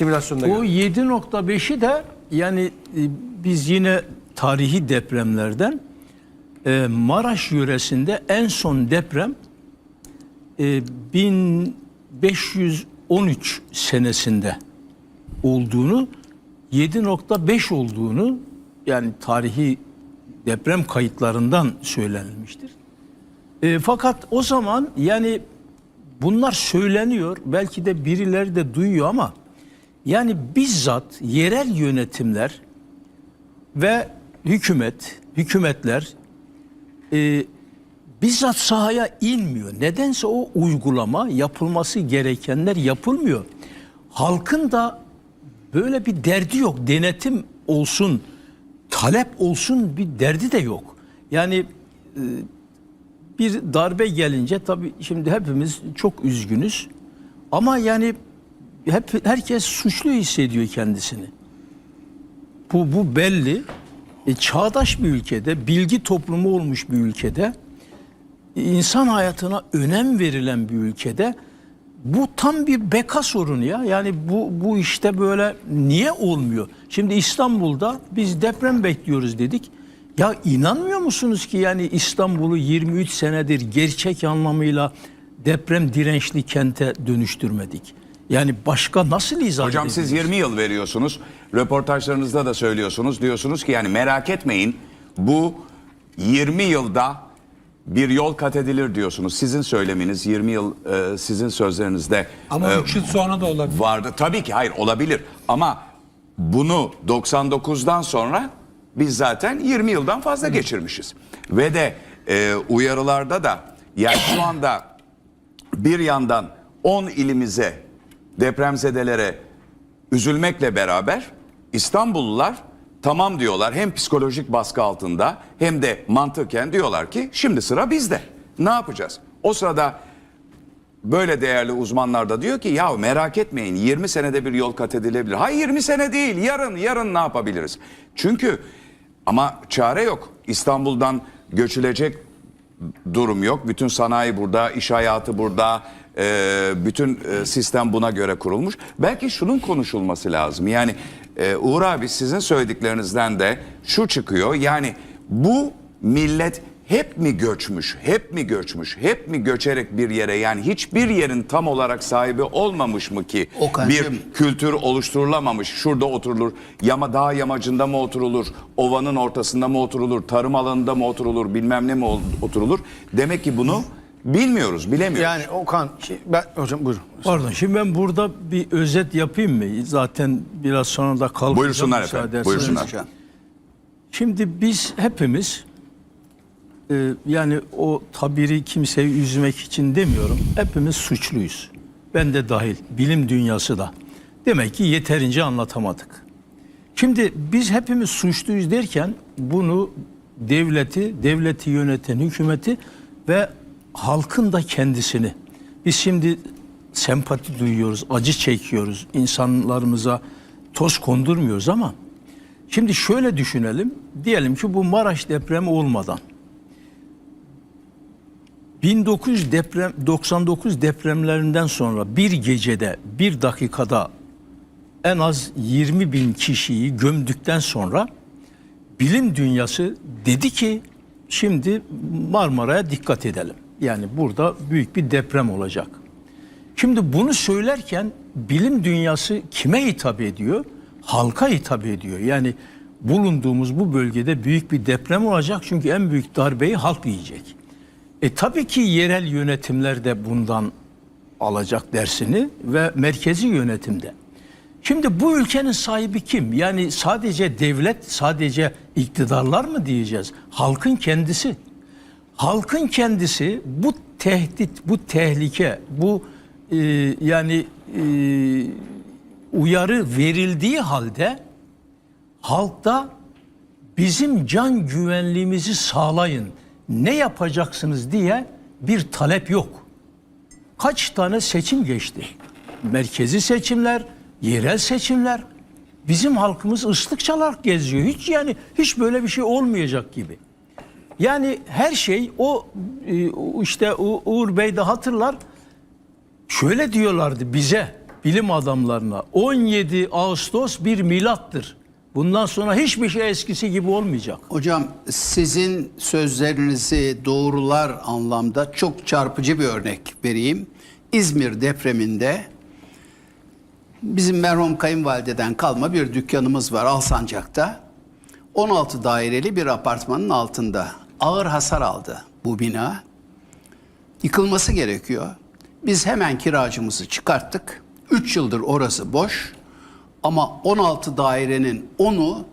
simülasyonda O gördük. 7.5'i de yani e, biz yine tarihi depremlerden e, Maraş yöresinde en son deprem e, 1513 senesinde olduğunu 7.5 olduğunu yani tarihi deprem kayıtlarından söylenilmiştir. E, fakat o zaman yani bunlar söyleniyor. Belki de birileri de duyuyor ama yani bizzat yerel yönetimler ve hükümet, hükümetler e, bizzat sahaya inmiyor. Nedense o uygulama yapılması gerekenler yapılmıyor. Halkın da böyle bir derdi yok. Denetim olsun, talep olsun bir derdi de yok. Yani e, bir darbe gelince tabii şimdi hepimiz çok üzgünüz. Ama yani hep herkes suçlu hissediyor kendisini. Bu bu belli. E, çağdaş bir ülkede, bilgi toplumu olmuş bir ülkede, insan hayatına önem verilen bir ülkede bu tam bir beka sorunu ya. Yani bu bu işte böyle niye olmuyor? Şimdi İstanbul'da biz deprem bekliyoruz dedik. Ya inanmıyor musunuz ki yani İstanbul'u 23 senedir gerçek anlamıyla deprem dirençli kente dönüştürmedik? Yani başka nasıl izah Hocam siz edebiliriz? 20 yıl veriyorsunuz. Röportajlarınızda da söylüyorsunuz. Diyorsunuz ki yani merak etmeyin bu 20 yılda bir yol kat edilir diyorsunuz. Sizin söyleminiz 20 yıl e, sizin sözlerinizde Ama e, 3 yıl sonra da olabilir. vardı. Tabii ki hayır olabilir ama bunu 99'dan sonra biz zaten 20 yıldan fazla geçirmişiz. Ve de e, uyarılarda da yani şu anda bir yandan 10 ilimize depremzedelere üzülmekle beraber İstanbullular tamam diyorlar hem psikolojik baskı altında hem de mantıken diyorlar ki şimdi sıra bizde. Ne yapacağız? O sırada böyle değerli uzmanlar da diyor ki ya merak etmeyin 20 senede bir yol kat edilebilir. Hayır 20 sene değil yarın yarın ne yapabiliriz? Çünkü ama çare yok. İstanbul'dan göçülecek durum yok. Bütün sanayi burada, iş hayatı burada, e, bütün e, sistem buna göre kurulmuş. Belki şunun konuşulması lazım. Yani e, Uğur abi sizin söylediklerinizden de şu çıkıyor. Yani bu millet hep mi göçmüş, hep mi göçmüş, hep mi göçerek bir yere yani hiçbir yerin tam olarak sahibi olmamış mı ki Okan'cığım. bir kültür oluşturulamamış. Şurada oturulur, yama dağ yamacında mı oturulur, ovanın ortasında mı oturulur, tarım alanında mı oturulur, bilmem ne mi oturulur. Demek ki bunu bilmiyoruz, bilemiyoruz. Yani Okan, şey, ben hocam buyurun. Pardon şimdi ben burada bir özet yapayım mı? Zaten biraz sonra da kalkacağım. Buyursunlar efendim, buyursunlar. Şimdi biz hepimiz e, yani o tabiri kimseyi üzmek için demiyorum. Hepimiz suçluyuz. Ben de dahil. Bilim dünyası da. Demek ki yeterince anlatamadık. Şimdi biz hepimiz suçluyuz derken bunu devleti, devleti yöneten hükümeti ve halkın da kendisini. Biz şimdi sempati duyuyoruz, acı çekiyoruz, insanlarımıza toz kondurmuyoruz ama şimdi şöyle düşünelim. Diyelim ki bu Maraş depremi olmadan 1900 deprem 99 depremlerinden sonra bir gecede bir dakikada en az 20 bin kişiyi gömdükten sonra bilim dünyası dedi ki şimdi Marmara'ya dikkat edelim. Yani burada büyük bir deprem olacak. Şimdi bunu söylerken bilim dünyası kime hitap ediyor? Halka hitap ediyor. Yani bulunduğumuz bu bölgede büyük bir deprem olacak çünkü en büyük darbeyi halk yiyecek. E tabii ki yerel yönetimler de bundan alacak dersini ve merkezi yönetimde. Şimdi bu ülkenin sahibi kim? Yani sadece devlet, sadece iktidarlar mı diyeceğiz? Halkın kendisi. Halkın kendisi bu tehdit, bu tehlike, bu e, yani e, uyarı verildiği halde halkta bizim can güvenliğimizi sağlayın. Ne yapacaksınız diye bir talep yok. Kaç tane seçim geçti? Merkezi seçimler, yerel seçimler. Bizim halkımız ıslık çalarak geziyor. Hiç yani hiç böyle bir şey olmayacak gibi. Yani her şey o e, işte Uğur Bey de hatırlar. Şöyle diyorlardı bize bilim adamlarına 17 Ağustos bir milattır. Bundan sonra hiçbir şey eskisi gibi olmayacak. Hocam sizin sözlerinizi doğrular anlamda çok çarpıcı bir örnek vereyim. İzmir depreminde bizim merhum kayınvalideden kalma bir dükkanımız var Alsancak'ta. 16 daireli bir apartmanın altında ağır hasar aldı bu bina. Yıkılması gerekiyor. Biz hemen kiracımızı çıkarttık. 3 yıldır orası boş. Ama 16 dairenin 10'u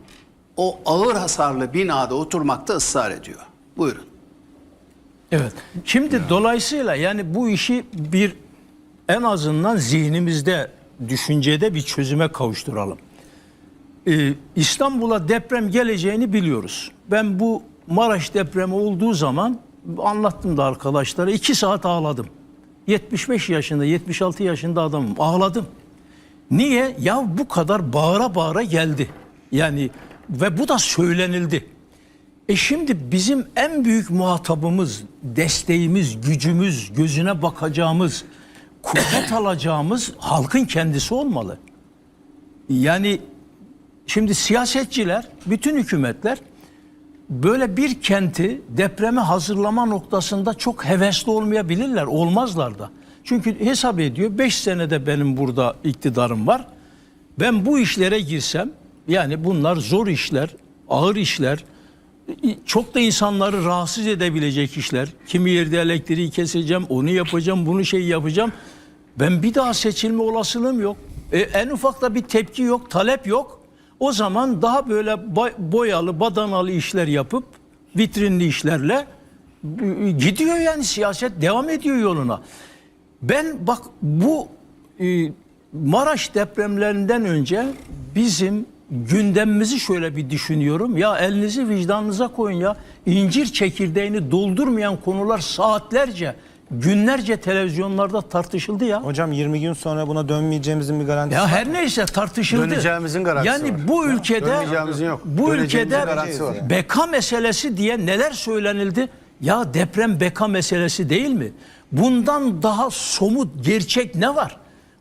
o ağır hasarlı binada oturmakta ısrar ediyor. Buyurun. Evet. Şimdi dolayısıyla yani bu işi bir en azından zihnimizde, düşüncede bir çözüme kavuşturalım. Ee, İstanbul'a deprem geleceğini biliyoruz. Ben bu Maraş depremi olduğu zaman anlattım da arkadaşlara iki saat ağladım. 75 yaşında, 76 yaşında adamım. Ağladım. Niye? Ya bu kadar bağıra bağıra geldi. Yani ve bu da söylenildi. E şimdi bizim en büyük muhatabımız, desteğimiz, gücümüz, gözüne bakacağımız, kuvvet alacağımız halkın kendisi olmalı. Yani şimdi siyasetçiler, bütün hükümetler böyle bir kenti depreme hazırlama noktasında çok hevesli olmayabilirler, olmazlar da. Çünkü hesap ediyor 5 senede benim burada iktidarım var. Ben bu işlere girsem yani bunlar zor işler, ağır işler, çok da insanları rahatsız edebilecek işler. Kimi yerde elektriği keseceğim, onu yapacağım, bunu şey yapacağım. Ben bir daha seçilme olasılığım yok. E, en ufak da bir tepki yok, talep yok. O zaman daha böyle boyalı, badanalı işler yapıp vitrinli işlerle gidiyor yani siyaset devam ediyor yoluna. Ben bak bu e, Maraş depremlerinden önce bizim gündemimizi şöyle bir düşünüyorum. Ya elinizi vicdanınıza koyun ya. İncir çekirdeğini doldurmayan konular saatlerce, günlerce televizyonlarda tartışıldı ya. Hocam 20 gün sonra buna dönmeyeceğimizin bir garantisi Ya var. her neyse tartışıldı. Döneceğimizin garantisi yani var. bu ülkede Döneceğimizin yok. bu Döneceğimizin ülkede garantisi var. beka meselesi diye neler söylenildi? Ya deprem beka meselesi değil mi? Bundan daha somut gerçek ne var?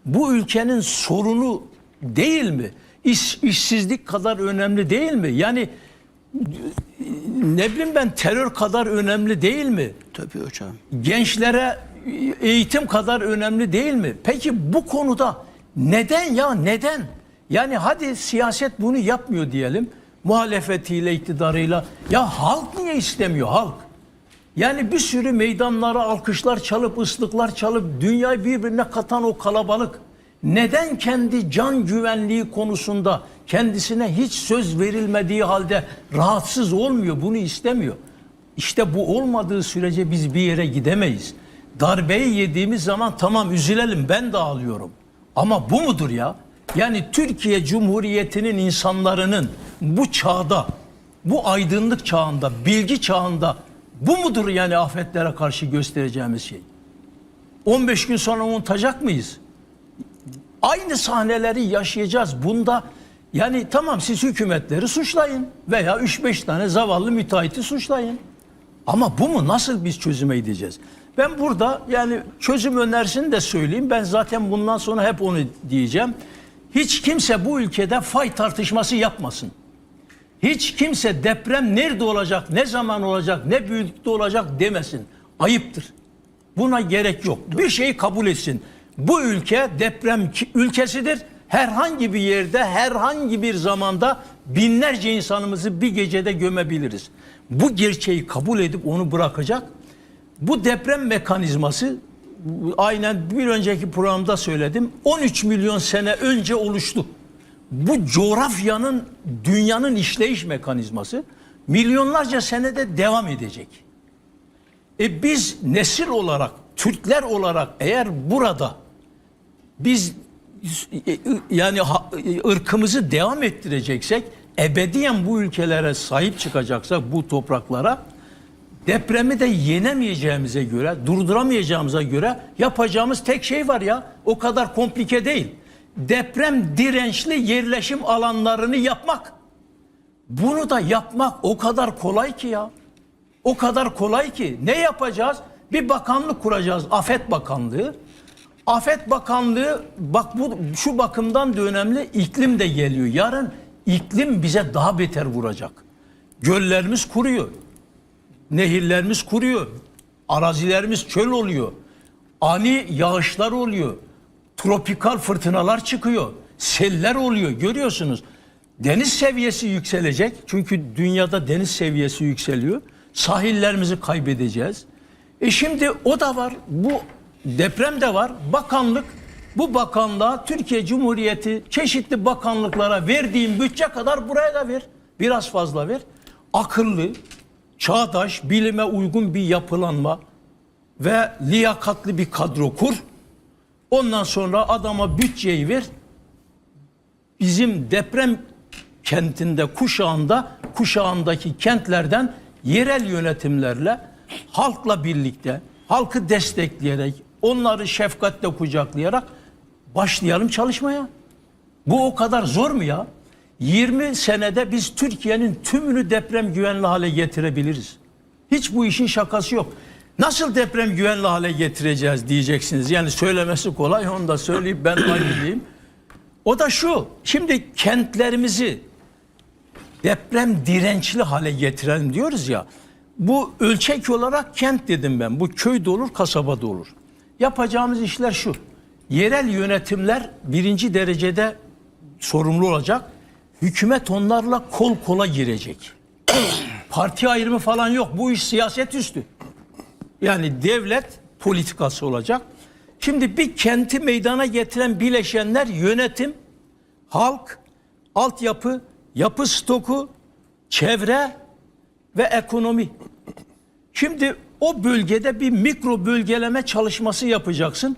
Bu ülkenin sorunu değil mi? İş, işsizlik kadar önemli değil mi? Yani ne bileyim ben terör kadar önemli değil mi? Tabii hocam. gençlere eğitim kadar önemli değil mi? Peki bu konuda neden ya neden? Yani hadi siyaset bunu yapmıyor diyelim. Muhalefetiyle, iktidarıyla. Ya halk niye istemiyor halk? Yani bir sürü meydanlara alkışlar çalıp ıslıklar çalıp dünyayı birbirine katan o kalabalık neden kendi can güvenliği konusunda kendisine hiç söz verilmediği halde rahatsız olmuyor, bunu istemiyor? İşte bu olmadığı sürece biz bir yere gidemeyiz. Darbeyi yediğimiz zaman tamam üzülelim ben de. Ama bu mudur ya? Yani Türkiye Cumhuriyeti'nin insanların bu çağda, bu aydınlık çağında, bilgi çağında bu mudur yani afetlere karşı göstereceğimiz şey? 15 gün sonra unutacak mıyız? Aynı sahneleri yaşayacağız. Bunda yani tamam siz hükümetleri suçlayın veya 3-5 tane zavallı müteahhiti suçlayın. Ama bu mu nasıl biz çözüme gideceğiz? Ben burada yani çözüm önerisini de söyleyeyim. Ben zaten bundan sonra hep onu diyeceğim. Hiç kimse bu ülkede fay tartışması yapmasın. Hiç kimse deprem nerede olacak, ne zaman olacak, ne büyüklükte olacak demesin. Ayıptır. Buna gerek yok. Bir şeyi kabul etsin. Bu ülke deprem ülkesidir. Herhangi bir yerde, herhangi bir zamanda binlerce insanımızı bir gecede gömebiliriz. Bu gerçeği kabul edip onu bırakacak. Bu deprem mekanizması aynen bir önceki programda söyledim. 13 milyon sene önce oluştu. Bu coğrafyanın, dünyanın işleyiş mekanizması milyonlarca senede devam edecek. E biz nesil olarak, Türkler olarak eğer burada biz e, yani ırkımızı devam ettireceksek, ebediyen bu ülkelere sahip çıkacaksak bu topraklara depremi de yenemeyeceğimize göre, durduramayacağımıza göre yapacağımız tek şey var ya. O kadar komplike değil. Deprem dirençli yerleşim alanlarını yapmak. Bunu da yapmak o kadar kolay ki ya. O kadar kolay ki. Ne yapacağız? Bir bakanlık kuracağız. Afet Bakanlığı. Afet Bakanlığı bak bu şu bakımdan da önemli iklim de geliyor. Yarın iklim bize daha beter vuracak. Göllerimiz kuruyor. Nehirlerimiz kuruyor. Arazilerimiz çöl oluyor. Ani yağışlar oluyor. Tropikal fırtınalar çıkıyor. Seller oluyor. Görüyorsunuz. Deniz seviyesi yükselecek. Çünkü dünyada deniz seviyesi yükseliyor. Sahillerimizi kaybedeceğiz. E şimdi o da var. Bu deprem de var. Bakanlık bu bakanlığa Türkiye Cumhuriyeti çeşitli bakanlıklara verdiğim bütçe kadar buraya da ver. Biraz fazla ver. Akıllı, çağdaş, bilime uygun bir yapılanma ve liyakatli bir kadro kur. Ondan sonra adama bütçeyi ver. Bizim deprem kentinde, kuşağında, kuşağındaki kentlerden yerel yönetimlerle, halkla birlikte, halkı destekleyerek, onları şefkatle kucaklayarak başlayalım çalışmaya. Bu o kadar zor mu ya? 20 senede biz Türkiye'nin tümünü deprem güvenli hale getirebiliriz. Hiç bu işin şakası yok. Nasıl deprem güvenli hale getireceğiz diyeceksiniz. Yani söylemesi kolay onu da söyleyip ben ayrılayım. O da şu. Şimdi kentlerimizi deprem dirençli hale getirelim diyoruz ya. Bu ölçek olarak kent dedim ben. Bu köyde olur, kasabada olur. Yapacağımız işler şu. Yerel yönetimler birinci derecede sorumlu olacak. Hükümet onlarla kol kola girecek. Parti ayrımı falan yok. Bu iş siyaset üstü. Yani devlet politikası olacak. Şimdi bir kenti meydana getiren bileşenler yönetim, halk, altyapı, yapı stoku, çevre ve ekonomi. Şimdi o bölgede bir mikro bölgeleme çalışması yapacaksın.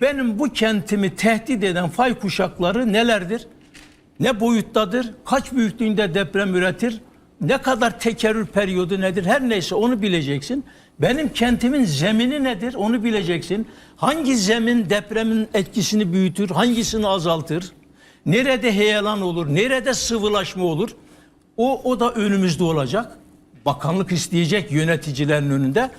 Benim bu kentimi tehdit eden fay kuşakları nelerdir? Ne boyuttadır? Kaç büyüklüğünde deprem üretir? Ne kadar tekerrür periyodu nedir? Her neyse onu bileceksin. Benim kentimin zemini nedir? Onu bileceksin. Hangi zemin depremin etkisini büyütür? Hangisini azaltır? Nerede heyelan olur? Nerede sıvılaşma olur? O, o da önümüzde olacak. Bakanlık isteyecek yöneticilerin önünde.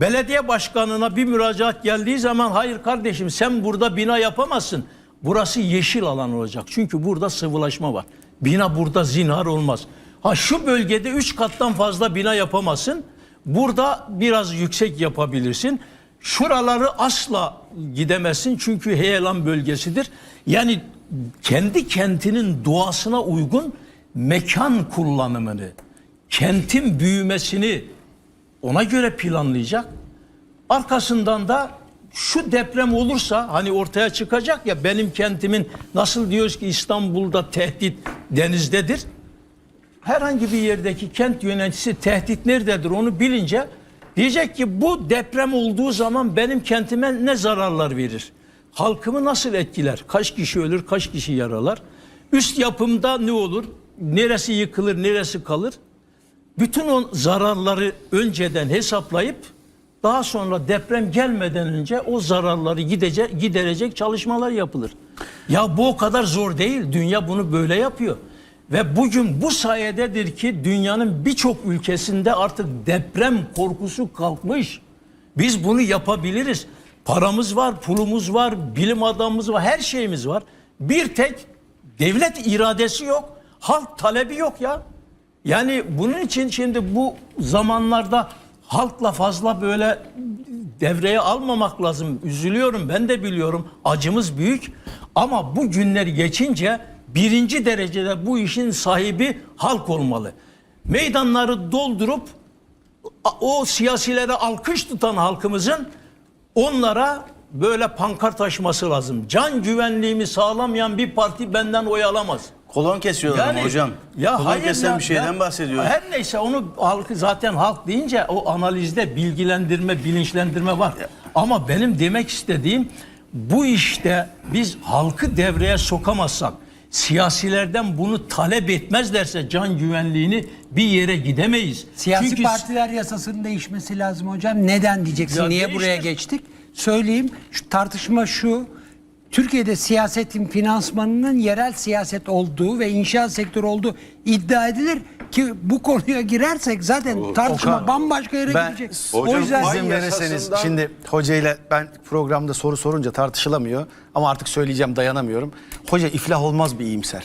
Belediye başkanına bir müracaat geldiği zaman hayır kardeşim sen burada bina yapamazsın. Burası yeşil alan olacak. Çünkü burada sıvılaşma var. Bina burada zinhar olmaz. Ha şu bölgede 3 kattan fazla bina yapamazsın. Burada biraz yüksek yapabilirsin. Şuraları asla gidemezsin çünkü heyelan bölgesidir. Yani kendi kentinin doğasına uygun mekan kullanımını, kentin büyümesini ona göre planlayacak. Arkasından da şu deprem olursa hani ortaya çıkacak ya benim kentimin nasıl diyoruz ki İstanbul'da tehdit denizdedir. Herhangi bir yerdeki kent yöneticisi tehdit nerededir onu bilince diyecek ki bu deprem olduğu zaman benim kentime ne zararlar verir? Halkımı nasıl etkiler? Kaç kişi ölür, kaç kişi yaralar? Üst yapımda ne olur? Neresi yıkılır, neresi kalır? Bütün o zararları önceden hesaplayıp daha sonra deprem gelmeden önce o zararları gidecek, giderecek çalışmalar yapılır. Ya bu o kadar zor değil. Dünya bunu böyle yapıyor. Ve bugün bu sayededir ki dünyanın birçok ülkesinde artık deprem korkusu kalkmış. Biz bunu yapabiliriz. Paramız var, pulumuz var, bilim adamımız var, her şeyimiz var. Bir tek devlet iradesi yok, halk talebi yok ya. Yani bunun için şimdi bu zamanlarda halkla fazla böyle devreye almamak lazım. Üzülüyorum ben de biliyorum acımız büyük ama bu günler geçince birinci derecede bu işin sahibi halk olmalı. Meydanları doldurup o siyasilere alkış tutan halkımızın onlara böyle pankart açması lazım. Can güvenliğimi sağlamayan bir parti benden oy alamaz. Kolon kesiyorlar ama hocam. Kolon hayır kesen ya, bir şeyden ya, bahsediyor. Her neyse onu halkı zaten halk deyince o analizde bilgilendirme, bilinçlendirme var. Ama benim demek istediğim bu işte biz halkı devreye sokamazsak, siyasilerden bunu talep etmezlerse can güvenliğini bir yere gidemeyiz. Siyasi Çünkü partiler yasasının değişmesi lazım hocam. Neden diyeceksin? Ya Niye değiştir. buraya geçtik? Söyleyeyim. Şu tartışma şu. Türkiye'de siyasetin finansmanının yerel siyaset olduğu ve inşaat sektörü olduğu iddia edilir. ki bu konuya girersek zaten tartışma Okan, bambaşka yere ben gidecek. Hocam, o yüzden izin verirseniz yasasından- şimdi hocayla ben programda soru sorunca tartışılamıyor ama artık söyleyeceğim dayanamıyorum. Hoca iflah olmaz bir iyimser.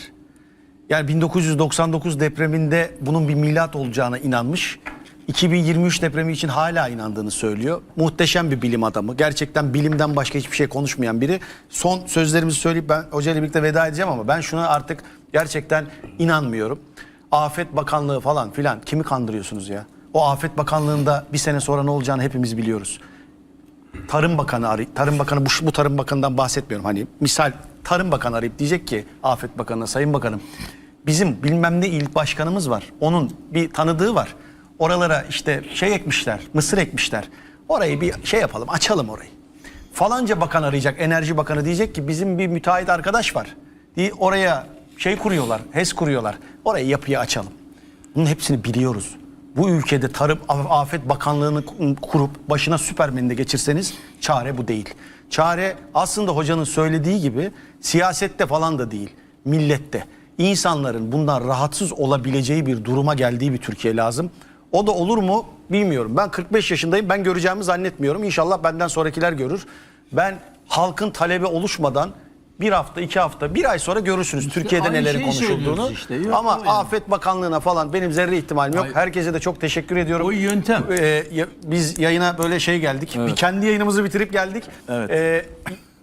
Yani 1999 depreminde bunun bir milat olacağına inanmış. 2023 depremi için hala inandığını söylüyor. Muhteşem bir bilim adamı. Gerçekten bilimden başka hiçbir şey konuşmayan biri. Son sözlerimizi söyleyip ben hocayla birlikte veda edeceğim ama ben şuna artık gerçekten inanmıyorum. Afet Bakanlığı falan filan kimi kandırıyorsunuz ya? O Afet Bakanlığı'nda bir sene sonra ne olacağını hepimiz biliyoruz. Tarım Bakanı arayıp, Tarım Bakanı bu, bu Tarım Bakanı'ndan bahsetmiyorum. Hani misal Tarım Bakanı arayıp diyecek ki Afet Bakanı'na Sayın Bakanım bizim bilmem ne il başkanımız var. Onun bir tanıdığı var. Oralara işte şey ekmişler, mısır ekmişler. Orayı bir şey yapalım, açalım orayı. Falanca bakan arayacak, Enerji Bakanı diyecek ki bizim bir müteahhit arkadaş var. Diye oraya şey kuruyorlar, HES kuruyorlar. Orayı yapıya açalım. Bunun hepsini biliyoruz. Bu ülkede Tarım Afet Bakanlığı'nı kurup başına Süpermen'i de geçirseniz çare bu değil. Çare aslında hocanın söylediği gibi siyasette falan da değil, millette. İnsanların bundan rahatsız olabileceği bir duruma geldiği bir Türkiye lazım. O da olur mu bilmiyorum. Ben 45 yaşındayım. Ben göreceğimi zannetmiyorum. İnşallah benden sonrakiler görür. Ben halkın talebi oluşmadan bir hafta, iki hafta, bir ay sonra görürsünüz Türkiye'de aynı nelerin konuşulduğunu. işte. Yok, Ama yani. Afet Bakanlığı'na falan benim zerre ihtimalim yok. Hayır. Herkese de çok teşekkür ediyorum. O yöntem. Ee, biz yayına böyle şey geldik. Bir kendi yayınımızı bitirip geldik. Evet. Ee,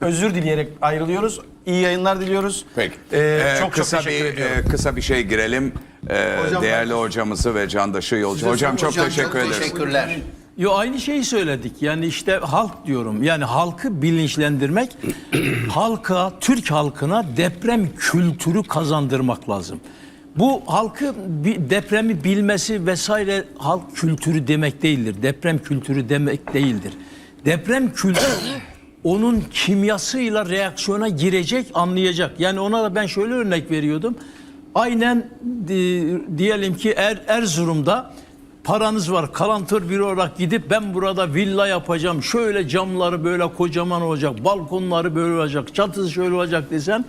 özür dileyerek ayrılıyoruz. İyi yayınlar diliyoruz. Peki. Ee, Ee, çok kısa çok teşekkür bir ediyorum. e, kısa bir şey girelim. Ee, Hocam, değerli hocamızı ve Candaş'ı yolcu. Hocam çok Hocam, teşekkür çok ederiz. Teşekkürler. Yo aynı şeyi söyledik. Yani işte halk diyorum. Yani halkı bilinçlendirmek, halka, Türk halkına deprem kültürü kazandırmak lazım. Bu halkı bir depremi bilmesi vesaire halk kültürü demek değildir. Deprem kültürü demek değildir. Deprem kültürü onun kimyasıyla reaksiyona girecek, anlayacak. Yani ona da ben şöyle örnek veriyordum. Aynen di- diyelim ki er, Erzurum'da paranız var kalantır biri olarak gidip ben burada villa yapacağım. Şöyle camları böyle kocaman olacak, balkonları böyle olacak, çatısı şöyle olacak desen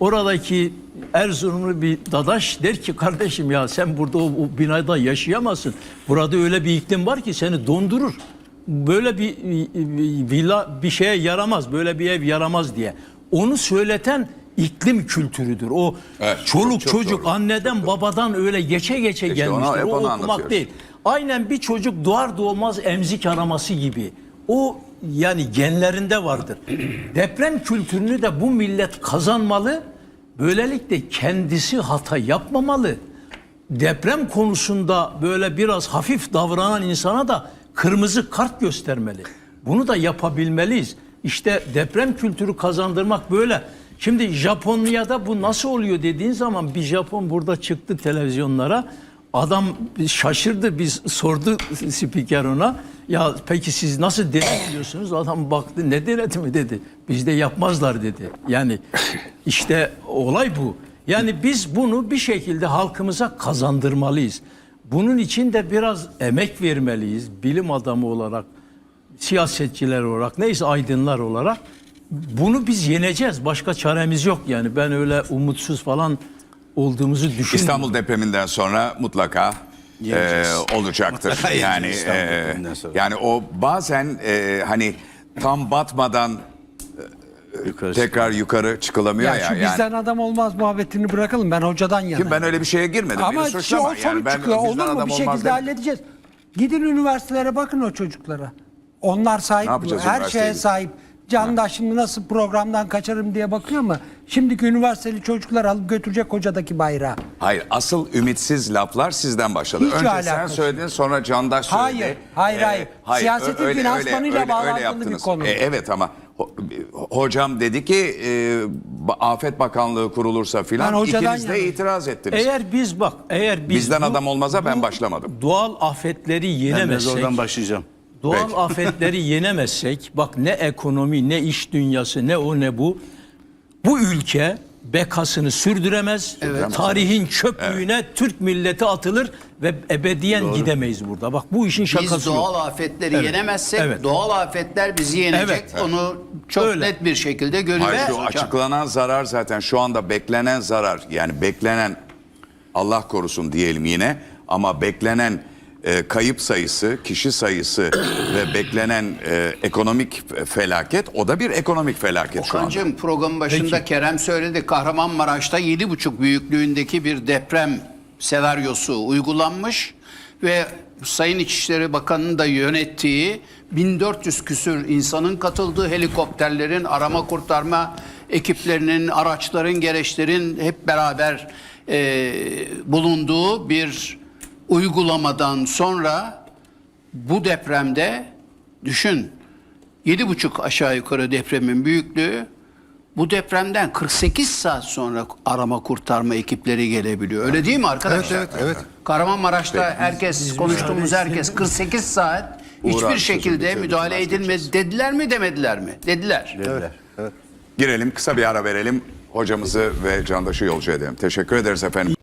oradaki Erzurumlu bir dadaş der ki kardeşim ya sen burada o, o binada yaşayamazsın. Burada öyle bir iklim var ki seni dondurur. Böyle bir, villa bir şeye yaramaz, böyle bir ev yaramaz diye. Onu söyleten iklim kültürüdür. O Evet, çoluk çok- çok çocuk doğru. anneden babadan öyle geçe geçe İşte ona- gelmiştir. hep o okumak değil. Aynen bir çocuk doğar doğmaz emzik araması gibi. O yani genlerinde vardır. Deprem kültürünü de bu millet kazanmalı. Böylelikle kendisi hata yapmamalı. Deprem konusunda böyle biraz hafif davranan insana da kırmızı kart göstermeli. Bunu da yapabilmeliyiz. İşte deprem kültürü kazandırmak böyle. Şimdi Japonya'da bu nasıl oluyor dediğin zaman bir Japon burada çıktı televizyonlara. Adam şaşırdı biz sordu spiker ona. Ya peki siz nasıl denetliyorsunuz? Adam baktı ne denetimi dedi. Bizde yapmazlar dedi. Yani işte olay bu. Yani biz bunu bir şekilde halkımıza kazandırmalıyız. Bunun için de biraz emek vermeliyiz. Bilim adamı olarak, siyasetçiler olarak, neyse aydınlar olarak. Bunu biz yeneceğiz. Başka çaremiz yok yani. Ben öyle umutsuz falan olduğumuzu düşünmüyorum. İstanbul depreminden sonra mutlaka e, olacaktır. Mutlaka yani e, yani o bazen e, hani tam batmadan Yukarı tekrar yukarı çıkılamıyor Ya ya. şu yani. bizden adam olmaz muhabbetini bırakalım. Ben hocadan yana. Kim ben öyle bir şeye girmedim. Ama Beni şey, o sonuç Yani ben çıkıyor. Olur mu? Bir şekilde halledeceğiz. Gidin üniversitelere bakın o çocuklara. Onlar sahip her şeye sahip. Candaş şimdi nasıl programdan kaçarım diye bakıyor ama şimdiki üniversiteli çocuklar alıp götürecek hocadaki bayrağı. Hayır asıl ümitsiz laflar sizden başladı. Hiç Önce sen alakası söyledin sonra Candaş söyledi. Hayır, hayır, hayır. Siyasetin finansmanıyla bağlantılı bir konu. E, evet ama hocam dedi ki e, Afet Bakanlığı kurulursa Ben filan ikiniz de itiraz ettiniz. Eğer biz bak eğer biz Bizden bu- adam olmaza ben başlamadım. Doğal afetleri Ben de yenemezsek oradan başlayacağım. Doğal Peki. afetleri yenemezsek bak ne ekonomi ne iş dünyası ne o ne bu bu ülke bekasını sürdüremez. Tarihin çöplüğüne Türk milleti atılır ve ebediyen gidemeyiz burada. Bak bu işin şakası Biz yok. doğal afetleri Evet. yenemezsek Evet. doğal afetler bizi yenecek. Evet. Onu çok Öyle. net bir şekilde görüyoruz. Hayır, şu açıklanan zarar zaten şu anda beklenen zarar yani beklenen Allah korusun diyelim yine Ama beklenen e, kayıp sayısı, kişi sayısı ve beklenen e, ekonomik felaket o da bir ekonomik felaket şu anda. Okan'cığım programın başında Kerem söyledi. Kahramanmaraş'ta 7,5 büyüklüğündeki bir deprem senaryosu uygulanmış ve Sayın İçişleri Bakanı'nın da yönettiği 1400 küsür insanın katıldığı helikopterlerin arama kurtarma ekiplerinin, araçların, gereçlerin hep beraber e, bulunduğu bir uygulamadan sonra bu depremde düşün 7,5 aşağı yukarı depremin büyüklüğü. Bu depremden 48 saat sonra arama kurtarma ekipleri gelebiliyor. Öyle değil mi arkadaşlar? Evet, evet, evet. Kahramanmaraş'ta herkes, konuştuğumuz herkes 48 saat hiçbir şekilde müdahale edilmedi. Dediler mi demediler mi? Dediler. Girelim kısa bir ara verelim. Hocamızı ve Candaş'ı yolcu edelim. Teşekkür ederiz efendim.